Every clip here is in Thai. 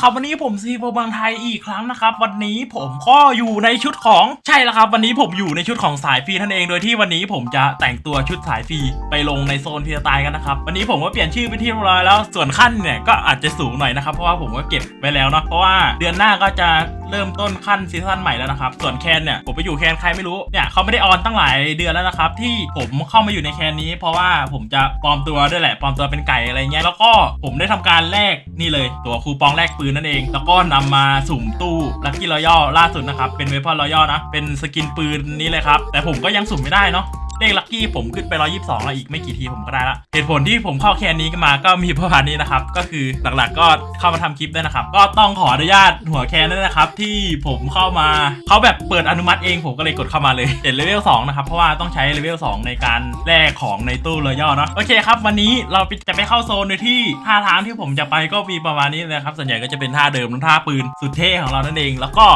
ครับวันนี้ผมซีโฟบางไทยอีกครั้งนะครับ วันนี้ผมก็อยู่ในชุดของใช่แล้วครับ วันนี้ผมอยู่ในชุดของสายฟรีท่านเองโดยที่วันนี้ผมจะแต่งตัวชุดสายฟรีไปลงในโซนพีสไตล์กันนะครับวันนี้ผมก็เปลี่ยนชื่อเป็นที่เรียบร้อยแล้วส่วนขั้นเนี่ยก็อาจจะสูงหน่อยนะครับเพราะว่าผมก็เก็บไว้แล้วเนาะเพราะว่าเดือนหน้าก็จะเริ่มต้นขั้นซีซั่นใหม่แล้วนะครับ ส่วนแคนเนี่ยผมไปอยู่แคนใครไม่รู้ เนี่ยเขาไม่ได้ออนตั้งหลายเดือนแล้วนะครับที่ผมเข้ามาอยู่ในแคนนี้ เพราะว่าผมจะปลอมตัวด้วยแหละปลอมตัวเป็นไก่อะไรเงี้ยแล้วก็ผมได้ทำการแลกนี่เลย ตัวคูปองแลกปืนนั่นเอง แล้วก็นำมาสุ่มตู้ลัคกี้รอยัลล่าสุดนะครับเป็นเวพอนรอยัลนะเป็นสกินปืนนี้เลยครับแต่ผมก็ยังสุ่มไม่ได้เนาะ เลขลัคกี้ผมขึ้นไป 122 แล้วอีกไม่กี่ทีผมก็ได้ละ เหตุผลที่ผมเข้าแคนนี้กันมาก็มีประมาณนี้นะครับ ก็คือหลักๆก็เข้ามาทำคลิปด้วยนะครับ ก็ต้องขออนุญาตหัวแคนด้วยนะครับที่ผมเข้ามาเขาแบบเปิดอนุมัติเองผมก็เลยกดเข้ามาเลยเจ็ดเลเวล2นะครับ เพราะว่าต้องใช้เลเวล2ในการแลกของในตู้รอยัลเนาะ โอเคครับ วันนี้เราจะไปเข้าโซนโดยที่ท่าทางที่ผมจะไปก็มีประมาณนี้เลยครับ ส่วนใหญ่ก็จะเป็นท่าเดิมท่าปืนสุดเท่ของเรานั่นเอง แล้วก็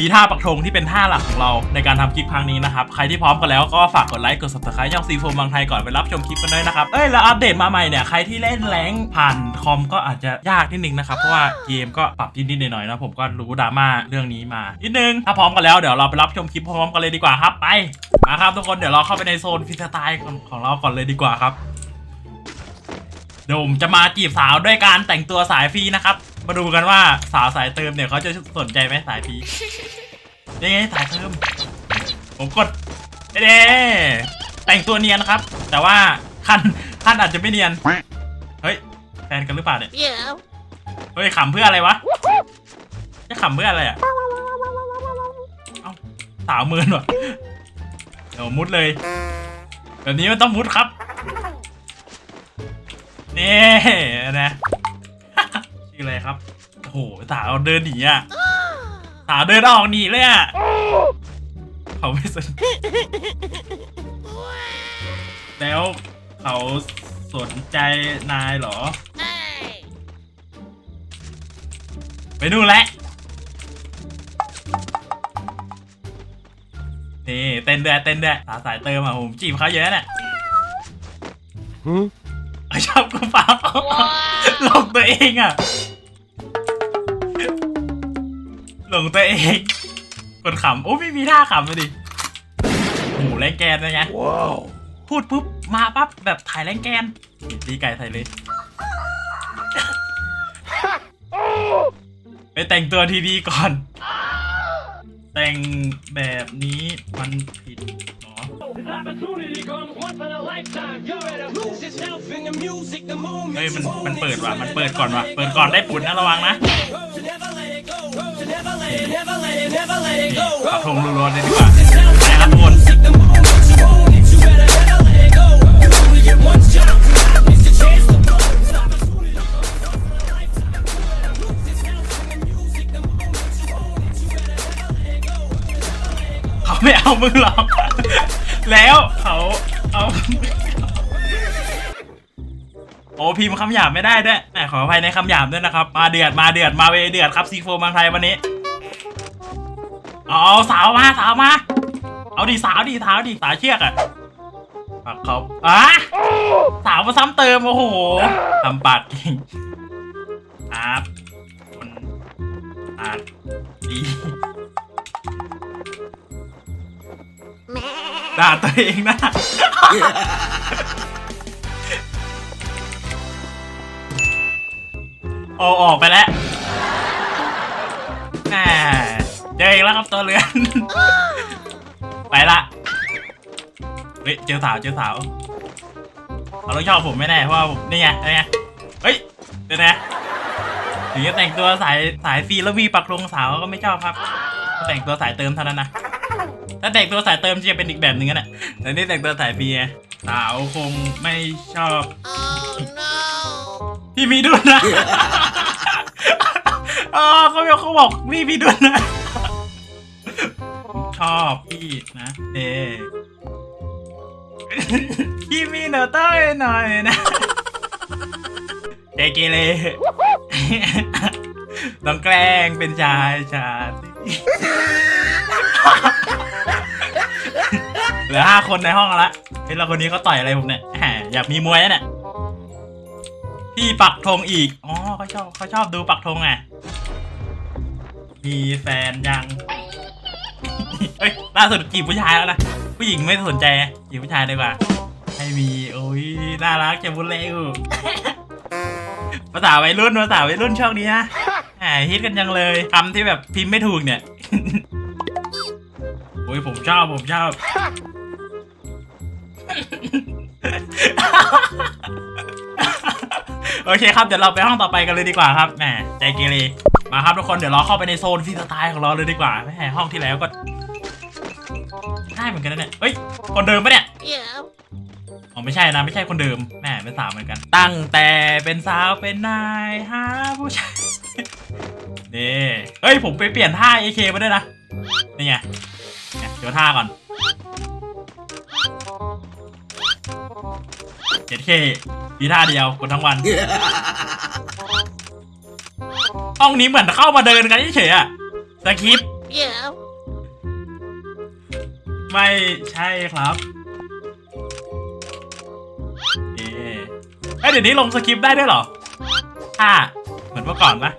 มีท่าปักธงที่เป็นท่าหลักของเราในการทำคลิปครั้งนี้นะครับ ใครที่พร้อมกันแล้วก็ฝากกดไลค์ กด subscribe ช่องซีโฟมบางไทยก่อนไปรับชมคลิปกันด้วยนะครับ เอ้ย แล้วอัปเดตมาใหม่เนี่ย ใครที่เล่นแรงผ่านคอมก็อาจจะยากนิดนึงนะครับ เพราะว่าเกมก็ปรับนิดๆหน่อยๆนะผมก็รู้ดราม่าเรื่องนี้มานิดนึงถ้าพร้อมกันแล้วเดี๋ยวเราไปรับชมคลิปพร้อมกันเลยดีกว่าครับไปมาครับทุกคนเดี๋ยวเราเข้าไปในโซนฟิสไตล์ของของเราก่อนเลยดีกว่าครับเดี๋ยวผมจะมาจีบสาวด้วยการแต่งตัวสายฟรีนะครับ มาดูกันว่าสาวสายเติมเนี่ยเขาจะสนใจไหมสายฟรียังไงสายเติม ผมกดเด้แต่งตัวเนียนนะครับ แต่ว่าขั้นขั้นอาจจะไม่เนียน เฮ้ยแฟนกันหรือเปล่าเนี่ย Yeah. เฮ้ยขำเพื่ออะไรวะจะขำเพื่ออะไรอะเอ้าสาวเมินวะเดี๋ยวมุดเลยแบบนี้มันต้องมุดครับนี่นะ ชื่ออะไรครับ โอ้โหสาวเดินหนีอะสาวเดินออกหนีเลยอะเขาไม่สนแล้วเขาสนใจนายเหรอ Hey. ไปนู่นแหละนี่เต้นด้วยเต้นด้วยสาวสายเติมอะผมจีบเขาเยอะเนี่ย Huh? เขาชอบกูเปล่าหลงตัวเองอะ หลงตัวเองกดขำโอ้ไม่มีท่าขำเลยดิโอ้โหแรงแกนนะไง Wow. พูดปุ๊บมาปั๊บแบบถ่ายแรงแกนตีไก่ใส่เลยไปแต่งตัวทีดีก่อน แต่งแบบนี้มันผิดเหรอ This opportunity comes once in a lifetime. You better lose yourself in the music, the moment. เฮ้ยมันมันเปิดว่ะมันเปิดก่อนว่ะเปิดก่อนได้ปุ่นนะระวังนะ ทงรูร้เลยดีกว่านะครัคนขาไม่เอามึงหรอกแล้วเขาเอาโอ้พิมคำหยาบไม่ได้ด้วยขออภัยในคำหยาบด้วยนะครับ มาเดือดมาเดือดมาเวเดือดครับซีโฟบางไทยวันนี้ เอาสาวมาสาวมา เอาดิสาวดิสาวดิสาวเชือกอะปากเขาอะสาวมาซ้ำเติมโอ้โหทำปากเก่งครับคนปากดีด่าตัวเองนะโอออกไปแล้วแหม เจออีกแล้วครับตัวเรือน ไปละเฮ้ยเจอสาวเจอสาวเขาต้องชอบผมไม่แน่เพราะว่าผมนี่ไงนี่ไงเฮ้ยเดี๋ยวนะถึงจะแต่งตัวสายสายฟรีแล้วมีปักลงสาวก็ไม่ชอบครับแต่งตัวสายเติมเท่านั้นนะถ้าแต่งตัวสายเติมจะเป็นอีกแบบหนึ่งนแหละแต่นี่แต่งตัวสายฟรีไงสาวคงไม่ชอบพี่มีดุลนะอ๋อเขาบอกเขาบอกพี่มีดุลนะ ชอบพี่นะเอพี่มีเนอเต้ยหน่อยนะเจเกเรต้องแกล้งเป็นชายชาติเหลือห้าคนในห้องละเฮ้ยเราคนนี้เขาต่อยอะไรผมเนี่ยอยากมีมวยนะเนี่ยพี่ปักธงอีก อ๋อเขาชอบเขาชอบดูปักธงไงมีแฟนยัง เฮ้ยล่าสุดจีบผู้ชายแล้วนะ ผู้หญิงไม่สนใจจีบผู้ชายดีกว่าให้มี โอ้ย น่ารักจะบุญเร็วภาษาวัยรุ่นภาษาวัยรุ่นช่วงนี้นะแหมฮิตกันจังเลยคำที่แบบพิมพ์ไม่ถูกเนี่ย โอ้ยผมชอบผมชอบ โอเคครับ เดี๋ยวเราไปห้องต่อไปกันเลยดีกว่าครับ แหมใจเกเรมาครับทุกคน เดี๋ยวเราเข้าไปในโซนฟรีสไตล์ของเราเลยดีกว่า แหมห้องที่แล้วก็ ได้เหมือนกันนะเนี่ยเฮ้ย คนเดิมปะเนี่ย Yeah. อ๋อไม่ใช่นะไม่ใช่คนเดิมแหมเป็นสาวเหมือนกัน ตั้งแต่เป็นสาวเป็นนายหาผู้ชายนี่เฮ้ยผมไปเปลี่ยนท่า AK มาด้วยนะนี่ไงเนี่ยเดี๋ยวท่าก่อน 7K มีท่าเดียวกดทั้งวันห้องนี้เหมือนเข้ามาเดินกันเฉยๆอะสคริปต์ Yeah. ไม่ใช่ครับเอ๊ะเอ้ยเดี๋ยวนี้ลงสคริปต์ได้ด้วยเหรอถ้าเหมือนเมื่อก่อนปะ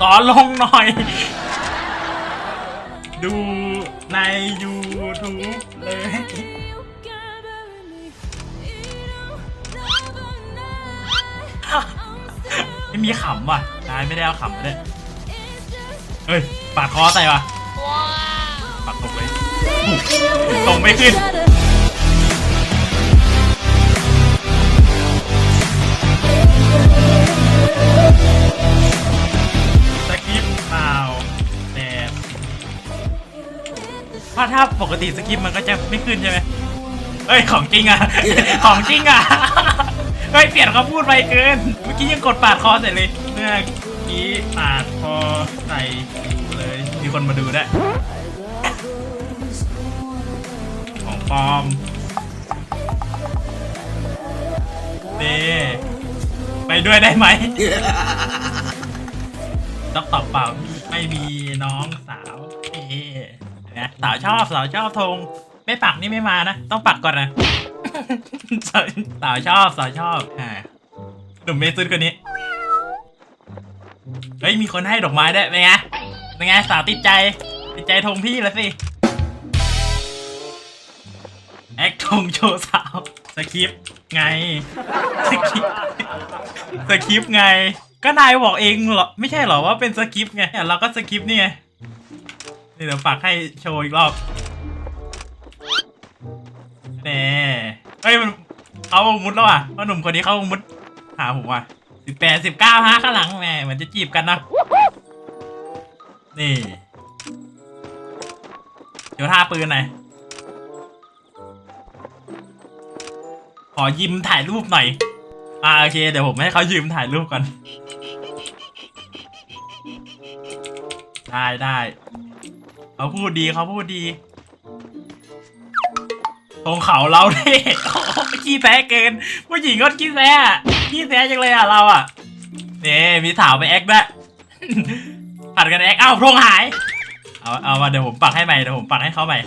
สอนลงหน่อย ดูใน YouTube ไม่มีขำว่ะนายไม่ได้เอาขำมาเลยเฮ้ยปาดคอใส่ว่ะปาดตรงเลยตรงไม่ขึ้นสกิปเปล่าแต่ถ้าถ้าปกติสกิปมันก็จะไม่ขึ้นใช่ไหมเฮ้ยของจริงอะ ของจริงอะ เฮ้ยเปลี่ยนคำพูดไปเกิน เมื่อกี้ยังกดปาดคอใส่เลยเมื่อกี้ปาดคอใส่เลย มีคนมาดูได้วยของปลอมนี่ไปด้วยได้ไหมต้องตอบเปล่าไม่มีน้องสาวเอ๊ะนะสาวชอบสาวชอบธงไม่ปักนี่ไม่มานะ ต้องปักก่อนนะ สาวชอบสาวชอบอ่าหนุ่มเมซุนคนนี้ เฮ้ย มีคนให้ดอกไม้ด้วยเป็นไงเป็นไงสาวติดใจ ติดใจธงพี่แล้วสิ แอคธงโชว์สาว สคริปต์ไง สคริปต์สคริปไง ก็นายบอกเองเหรอ ไม่ใช่เหรอว่าเป็นสคริปต์ไง เราก็สคริปต์นี่ไง เดี๋ยวฝากให้โชว์อีกรอบ แน่เฮ้ยมันเขามุดแล้วอะว่าหนุ่มคนนี้เขามุดหาผมว่ะสิบแปดสิบเก้าฮะข้างหลังแหมเหมือนจะจีบกันนะนี่ เดี๋ยวท่าปืนหน่อยขอยิมถ่ายรูปหน่อย อ่าโอเคเดี๋ยวผมให้เขายืมถ่ายรูปก่อน ได้ได้เขาพูดดีเขาพูดดี ตรงเขาเราดิโอ้โหขี้แซะเกิน ผู้หญิงก็ขี้แซะอะขี้แซะจังเลยอะเราอะเนี่มีสาวไปแอคด้วยผัดกันแอคอ้าโพรงหาย เอาเอามาเดี๋ยวผมปักให้ใหม่เดี๋ยวผมปักให้เขาใหม่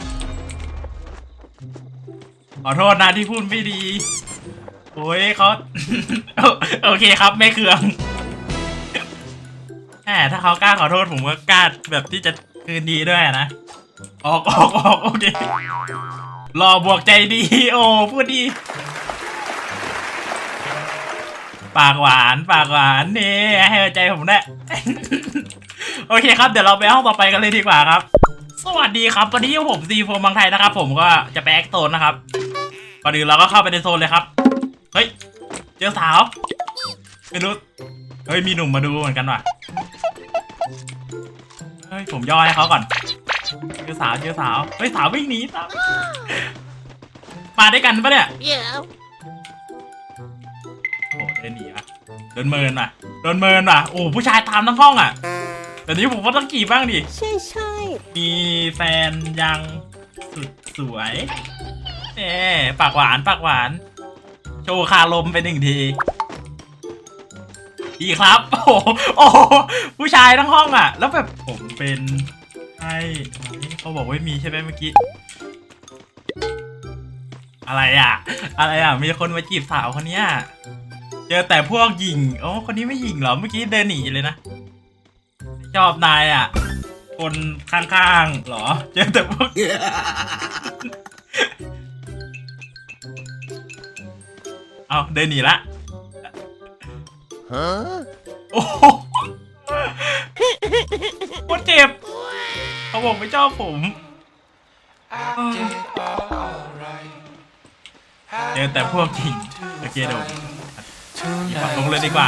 ขอโทษนะที่พูดไม่ดีโอ้ยเขาโอเคครับไม่เคืองแหมถ้าเขากล้าขอโทษผมก็กล้าแบบที่จะคืนดีด้วยนะ ออกออกออกโอเค รอบวกใจดี โอ้พูดดี ปากหวานปากหวานนี่ให้ใจผมแน่ โอเคครับเดี๋ยวเราไปห้องต่อไปกันเลยดีกว่าครับ สวัสดีครับวันนี้ผมซีโฟมบางไทยนะครับ ผมก็จะไปแอคโซนนะครับก่อนอื่นเราก็เข้าไปในโซนเลยครับ เฮ้ย เจอสาวไม่รู้เฮ้ยมีหนุ่มมาดูเหมือนกันว่ะเฮ้ยผมย่อให้เขาก่อนเจอสาวเจอสาวเฮ้ยสาววิ่งหนีสาว มาด้วยกันปะเนี่ย Yeah. โอ้เดินหนีอะโดนเมินว่ะโดนเมินว่ะโอ้ผู้ชายตามทั้งห้องอะแต่นี้ผมก็ต้องจีบบ้างดิ ใช่ใช่มีแฟนยังสุดสวยเอ๊ปากหวานปากหวาน โชว์คารมไปหนึ่งทีดีครับ โอ้โหโอ้โหผู้ชายทั้งห้องอะ แล้วแบบผมเป็นใช่เขาบอกว่ามีใช่ไหมเมื่อกี้ อะไรอะ อะไรอะ มีคนมาจีบสาวคนเนี้ยเจอแต่พวกหญิงโอ้คนนี้ไม่หญิงเหรอ เมื่อกี้เดินหนีเลยนะชอบนายอะ คนข้างๆเหรอ เจอแต่พวก เอาเดินหนีละ Huh? โอ้โหโคตรเจ็บ เขาบอกไม่ชอบผม เจอแต่พวกจริงโอเคเดี๋ยวปักลงเลยดีกว่า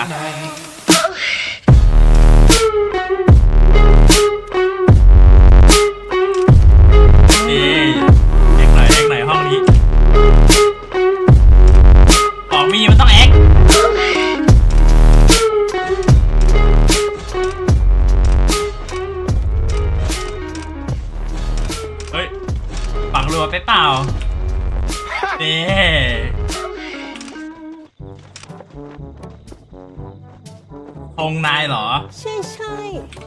อ ใช่ใช่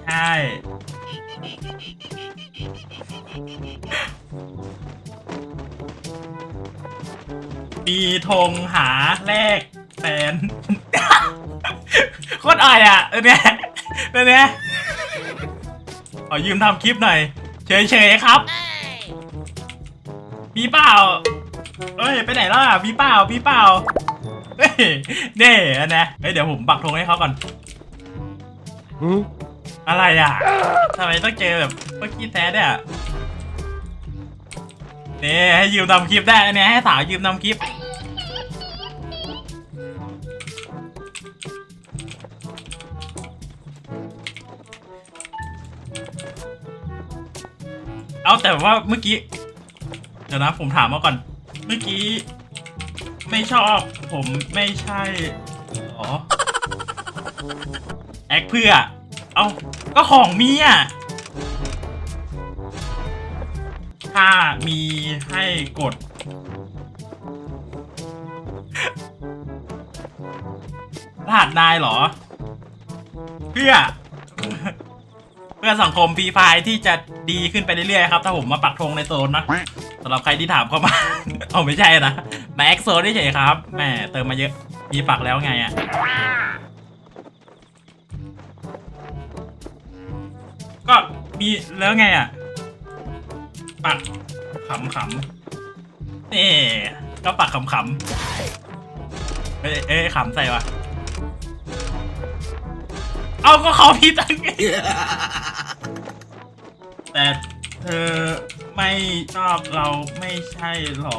ใช่ มีธงหาแลกแฟนโคตรอ่อยอะเออเนี่ยเออเนี่ยขอยืมทำคลิปหน่อย เฉยๆครับ มีเปล่า เอ้ย ไปไหนแล้วอะมีเปล่ามีเปล่า เฮ้ยเน่อันนะเฮ้ยเดี๋ยวผมปักธงให้เขาก่อน Hmm? อะไรอะทำไมต้องเจอแบบเมื่อกี้แท้เนี่ยนี่ให้ยืมทำคลิปได้อันเนี้ยให้สาวยืมทำคลิป เอาแต่ว่าเมื่อกี้ เดี๋ยวนะผมถามมาก่อน เมื่อกี้ ไม่ชอบ ผมไม่ใช่หรอ แอคเพื่อ เอาก็ของมีอะ ถ้ามีให้กด รหัสนายเหรอ เพื่อ เพื่อสังคมฟรีไฟที่จะดีขึ้นไปเรื่อยๆครับ ถ้าผมมาปักธงในโซนนะสำหรับใครที่ถามเข้ามา เอาไม่ใช่นะมาแอคโซนเฉยครับ แหมเติมมาเยอะ มีปักแล้วไงอะ ก็มีแล้วไงอะ ปักขำขำๆนี่ก็ปักขำขำๆเอ้ยเอ้ยขำใส่วะเอาก็เขาพี่ตั้งไงแต่เธอไม่ชอบเราไม่ใช่หรอ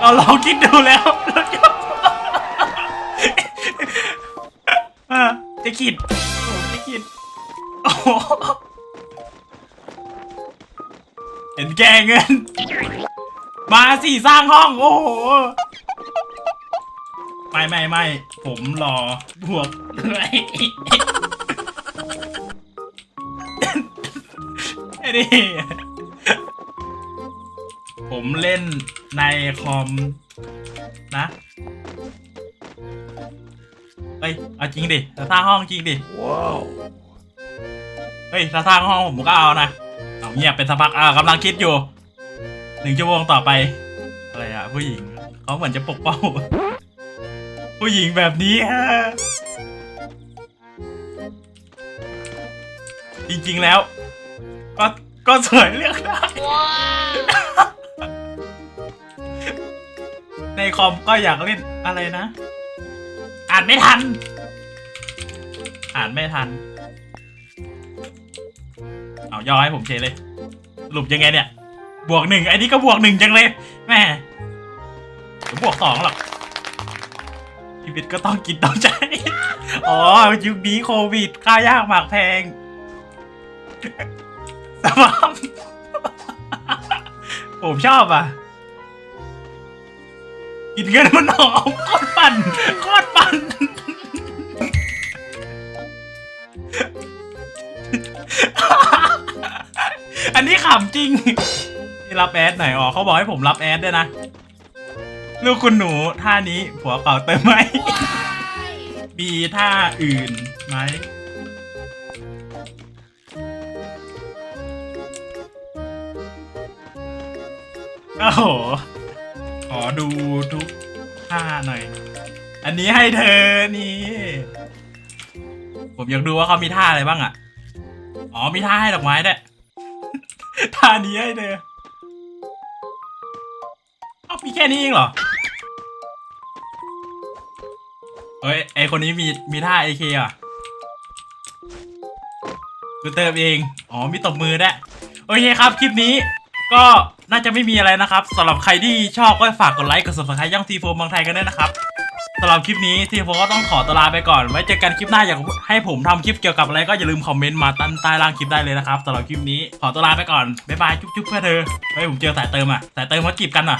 เราลองคิดดูแล้วแล้วก็ อะ จะขิดโอ้จะขิดโอ้โหเห็นแกเงิน มาสิสร้างห้อง โอ้โห ไม่ไม่ไม่ผมรอบวกด้วยไอ้นี่ผมเล่นในคอมนะ เฮ้ยเอาจริงดิถ้าสร้างห้องจริงดิ Wow. เฮ้ยถ้าสร้างห้องผมก็เอานะเอาเงียบเป็นสักพักอ่ากำลังคิดอยู่หนึ่งชั่วโมงต่อไปอะไรอะผู้หญิงเขาเหมือนจะปกป้องผู้หญิงแบบนี้ฮะจริงๆแล้ว ก็ก็สวยเลือกได้ในคอมก็อยากเล่นอะไรนะ อ่านไม่ทัน อ่านไม่ทัน เอาย่อให้ผมเชเลยสรุปยังไงเนี่ย บวกหนึ่งไอ้นี่ก็บวกหนึ่งจังเลยแม่เดี๋ยวบวกสองหรอกชีวิตก็ต้องกินต้องใช้ อ๋อ ยุคนี้โควิดค่ายากหมากแพงสภาพผมชอบอะ กินเงินมันหอมโคตรปั่นโคตรปั่นาจริงรับแอดหน่อยอ๋อเขาบอกให้ผมรับแอดด้วยนะ ลูกคุณหนูท่านี้ผัวเก่าเติมไหมมีท่าอื่นไหมโอ้โห ขอดูทุกท่าหน่อย อันนี้ให้เธอนี่ ผมอยากดูว่าเขามีท่าอะไรบ้างอะ อ๋อมีท่าให้ดอกไม้ด้วย ท่านี้ให้เธอเอามีแค่นี้เองเหรอ เฮ้ย ไอคนนี้มีมีท่าเอเคอะกูเติมเอง อ๋อ มีตบมือด้วยโอเคครับ คลิปนี้ก็น่าจะไม่มีอะไรนะครับสำหรับใครที่ชอบก็ฝากกดไลค์ กด subscribe ย่องทีโฟมบางไทยกันด้วยนะครับ สำหรับคลิปนี้ทีผมก็ต้องขอตวลาไปก่อน ไว้เจอกันคลิปหน้าอยากให้ผมทำคลิปเกี่ยวกับอะไรก็อย่าลืมคอมเมนต์มาตั้นใต้ล่างคลิปได้เลยนะครับสำหรับคลิปนี้ขอตวลาไปก่อนบ๊ายบายจุ๊บๆเพื่อเธอเฮ้ยผมเจอสายเติมอะสายเติมมาจีบกันอะ